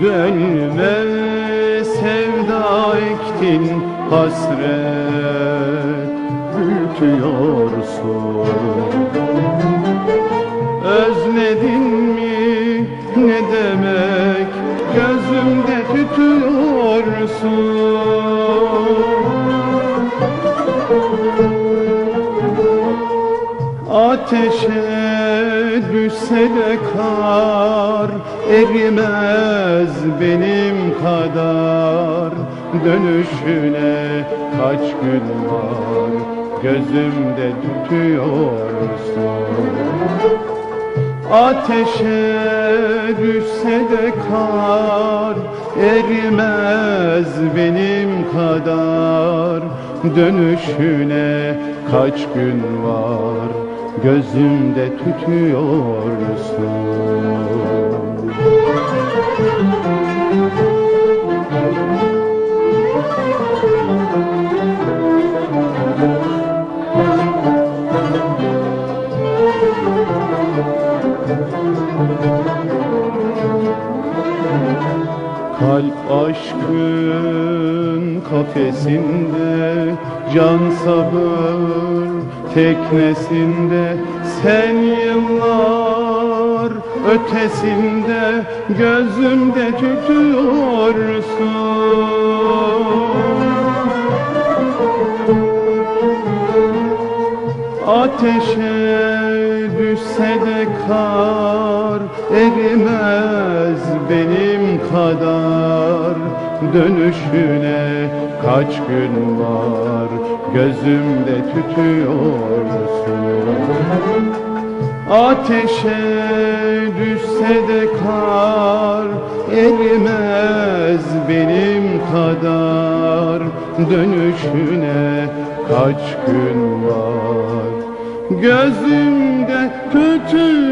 Gönlüme sevda ektin hasret büyütüyorsun gözümde tütüyorsun. Ateşe düşse de kar erimez benim kadar. Dönüşüne kaç gün var gözümde tutuyorsun Ateşe düşse de kar erimez benim kadar. Dönüşüne kaç gün var gözümde tutuyorsun Kalp aşkın kafesinde Can sabır teknesinde Sen yıllar ötesinde Gözümde tütüyorsun Ateşe düşse de kar erimez benim kadar. Dönüşüne kaç gün var gözümde tütüyorsun. Ateşe düşse de kar erimez benim kadar Dönüşüne kaç gün var? Gözümde tütüyorsun